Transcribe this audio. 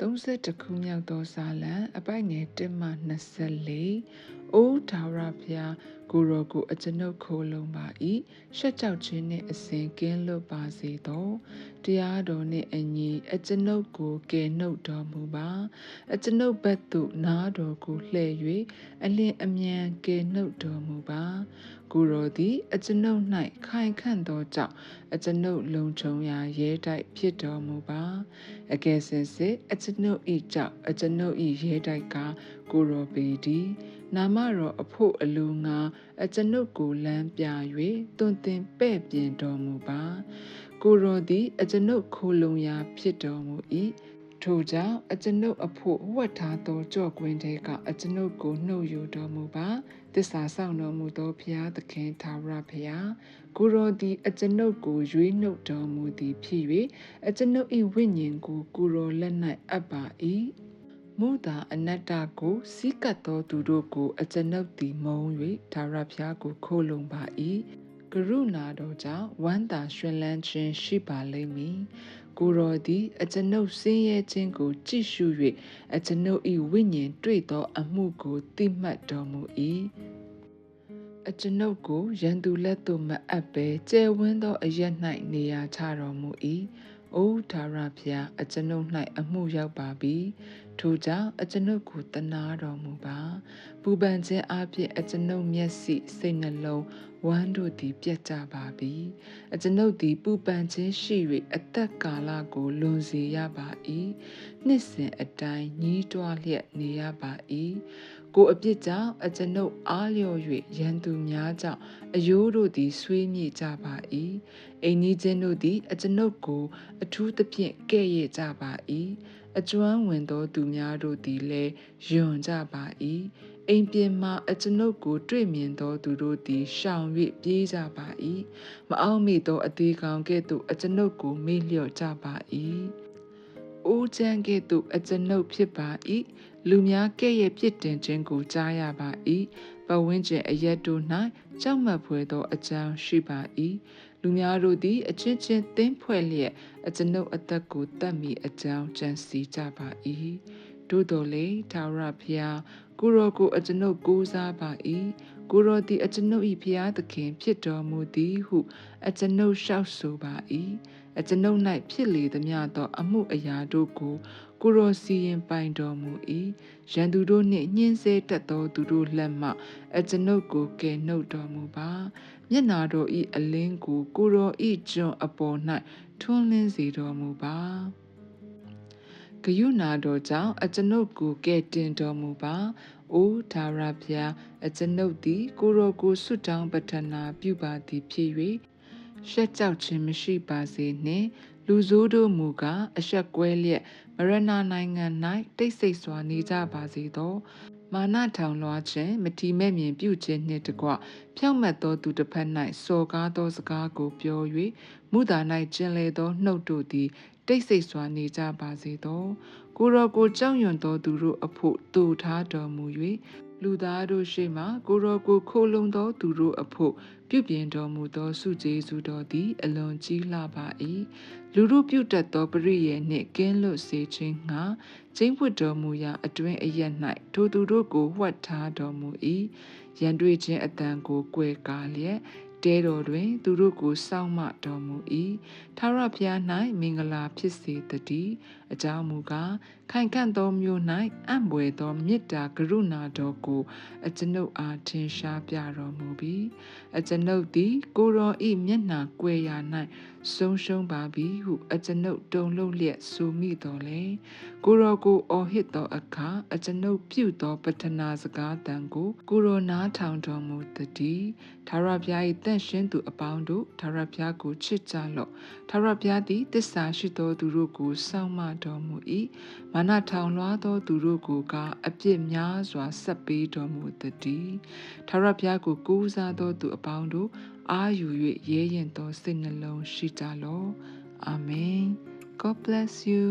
32ခုမြောက်သောဇာလံအပိုက်ငယ်1မှ24အိုးဒါဝရဖျားကိုရောကိုအကျွန်ုပ်ခိုးလုံးပါ၏ရှက်ကြောက်ခြင်းနှင့်အစဉ်ကင်းလွတ်ပါစေသောတရားတော်နှင့်အညီအကျွန်ုပ်ကိုကယ်နှုတ်တော်မူပါအကျွန်ုပ်ဘက်သို့နားတော်ကိုလှည့်၍အလင်းအမြန်ကယ်နှုတ်တော်မူပါ ကိုရောသည်အကျွန်ုပ်၌ခိုင်ခန့်သောကြောင့်အကျွန်ုပ်လုံခြုံရာရဲတိုက်ဖြစ်တော်မူပါအကယ်စင်စစ်အကျွန်ုပ်ဤကြောင့်အကျွန်ုပ်ဤရဲတိုက်ကကိုရောပေသည်နာမတော်အဖို့အလိုငါအကျွန်ုပ်ကိုလမ်းပြ၍တွင်တင်ပဲ့ပြင်တော်မူပါကိုရောသည်အကျွန်ုပ်ခိုလုံရာဖြစ်တော်မူ၏ ထို့ကြောင့်အကျွန်ုပ်အဖို့ဝတ်ထားသောကြော့ကွင်းတဲကအကျွန်ုပ်ကိုနှုတ်ယူတော်မူပါတစ္ဆာဆောင်တော်မူသောဘုရားသခင်သာရဘုရားကိုရောသည်အကျွန်ုပ်ကိုရွေးနှုတ်တော်မူသည်ဖြစ်၍အကျွန်ုပ်၏ဝိညာဉ်ကိုကိုရောလက်၌အပ်ပါ၏မူတာအနတ္တကိုစီးကပ်သောသူတို့ကို အကျွန်ုပ်သည်မုံ၍ဒါရဖျားကိုခိုးလုံပါ၏ကရုဏာတော်ကြောင့်ဝမ်းသာရွှင်လန်းခြင်းရှိပါလိမ့်မည် ကိုရောသည်အကျွန်ုပ်ဆင်းရဲခြင်းကို ကြည့်ရှု၍အကျွန်ုပ်၏ဝိညာဉ်တွေ့သော အမှုကိုသိမှတ်တော်မူ၏အကျွန်ုပ်ကိုရန်သူလက်သို့မအပ်ဘဲကျဲဝန်းသောအရက်၌နေရာချတော်မူ၏။အိုးဒါရဖျားအကျွန်ုပ်၌အမှုရောက်ပါပြီ။ထို့ကြောင့်အကျွန်ုပ်ကိုတနာတော်မူပါ။ပူပန်ခြင်းအပြင်အကျွန်ုပ်မျက်စိစိတ်နှလုံးဝမ်းတို့သည်ပြတ်ကြပါပြီ။အကျွန်ုပ်သည်ပူပန်ခြင်းရှိ၍အသက်ကာလကိုလွန်စေရပါ၏။နှစ်စဉ်အတိုင်းညီးတွားလျက်နေရပါ၏။ကိုအပြစ်ကြောင့်အကျွန်ုပ်အားလျော်၍ရန်သူများကြောင့်အယိုးတို့သည်ဆွေးမြေ့ကြပါ၏အိမ်ကြီးချင်းတို့သည်အကျွန်ုပ်ကို အထူးသဖြင့်ကဲ့ရဲ့ကြပါ၏ အကျွမ်းဝင်သောသူများတို့သည်လည်းယွန်ကြပါ၏အိမ်ပြင်မှအကျွန်ုပ်ကို တွေ့မြင်သောသူတို့သည်ရှောင်၍ပြေးကြပါ၏မအောင်မိသောအသေးကောင်ကဲ့သို့အကျွန်ုပ်ကိုမေ့လျော့ကြပါ၏အိုးချမ်းကဲ့သို့အကျွန်ုပ်ဖြစ်ပါ၏လူများကဲ့ရဲ့ပြစ်တင်ခြင်းကိုကြားရပါ၏ပဝင်းကျင်အရက်တို့၌ကြောက်မက်ဖွယ်သောအကြောင်းရှိပါ၏ လူများတို့သည်အချင်းချင်းသင်းဖွဲ့လျက်အကျွန်ုပ်အသက်ကိုတတ်မိအကြောင်းကြံစီကြပါ၏တို့တော်လေသာရဖျားကိုရောကိုအကျွန်ုပ်ကိုးစားပါ၏ကိုရောသည်အကျွန်ုပ်၏ဖျားသခင်ဖြစ်တော်မူသည်ဟု အကျွန်ုပ်လျှောက်ဆိုပါ၏အကျွန်ုပ်၌ဖြစ်လေသမျှသော အမှုအရာတို့ကို ကိုရောစီရင်ပိုင်တော်မူ၏ရန်သူတို့နှင့်ညှင်းဆဲတတ်သောသူတို့လက်မှအကျွန်ုပ်ကိုကယ်နှုတ်တော်မူပါမျက်နာတော်၏အလင်းကိုကိုရော၏ကျွန်အပေါ်၌ထွန်းလင်းစေတော်မူပါဂယုဏတော်ကြောင့်အကျွန်ုပ်ကိုကယ်တင်တော်မူပါ။အိုဒါရဖျားအကျွန်ုပ်သည် ကိုရောကိုဆွတောင်းပတနာပြုပါသည်ဖြစ်၍ရှက်ကြောက်ခြင်းမရှိပါစေနှင့် လူဆိုးတို့မူကားအဆက်ကွဲလျက်မရဏနိုင်ငံ၌တိတ်ဆိတ်စွာနေကြပါစေသောမာနထောင်လွှားခြင်းမတီမဲ့မြင်ပြုခြင်းနှင့်တကွဖြောင့်မတ်သောသူတစ်ဖက်၌စော်ကားသောစကားကိုပြော၍မူသာ၌ကျင်လေသောနှုတ်တို့သည်တိတ်ဆိတ်စွာနေကြပါစေသောကိုရောကိုကြောက်ရွံ့သောသူတို့အဖို့တူထားတော်မူ၍လူသားတို့ရှေ့မှကိုရောကိုခိုလုံသောသူတို့အဖို့ပြုပြင်တော်မူသောစုကျေးဇူးတော်သည်အလွန်ကြီးလှပါ၏ လူတို့ပြုတတ်သောပရိယေနှင့်ကင်းလွတ်စေခြင်းငှာကျင်းပွတ်တော်မူရာအတွင်အရ၌ထိုသူတို့ကိုဝှက်ထားတော်မူ၏ရန်တွေ့ခြင်းအတန်ကိုကွယ်ကားလျက်တဲတော်တွင် သူတို့ကိုစောင့်မတော်မူ၏ထာဝရဘုရား၌မင်္ဂလာဖြစ်စေတည်းအကြောင်းမူကား ခိုင်ခန့်သောမြို့၌အံ့ဘွယ်သောမေတ္တာကရုဏာတော်ကိုအကျွန်ုပ်အားထင်ရှားပြတော်မူပြီးအကျွန်ုပ်သည် ကိုရောဤမျက်နှာကွယ်ရာ၌ဆုံးရှုံးပါပြီဟုအကျွန်ုပ်တုန်လှုပ်လျက်ဆိုမိတော်လေကိုရောကိုအော်ဟစ်သောအခါအကျွန်ုပ်ပြုသောပတနာစကားတန်ကိုကိုရောနားထောင်တော်မူသည်ထာဝရဘုရား၏တန့်ရှင်းသူအပေါင်းတို့ထာဝရဘုရားကိုချစ်ကြလော့ထာဝရဘုရားသည်တစ္ဆာရှိသောသူတို့ကိုစောင့်မတော်မူ၏မာနထောင်လွှားသောသူတို့ကိုကအပြစ်များစွာဆက်ပေးတော်မူသည်ထာဝရဘုရားကိုကိုးစားသောသူအပေါင်းတို့အာယူ၍ရဲရင်သောစိတ်နှလုံးရှိကြလော့အာမင် God bless you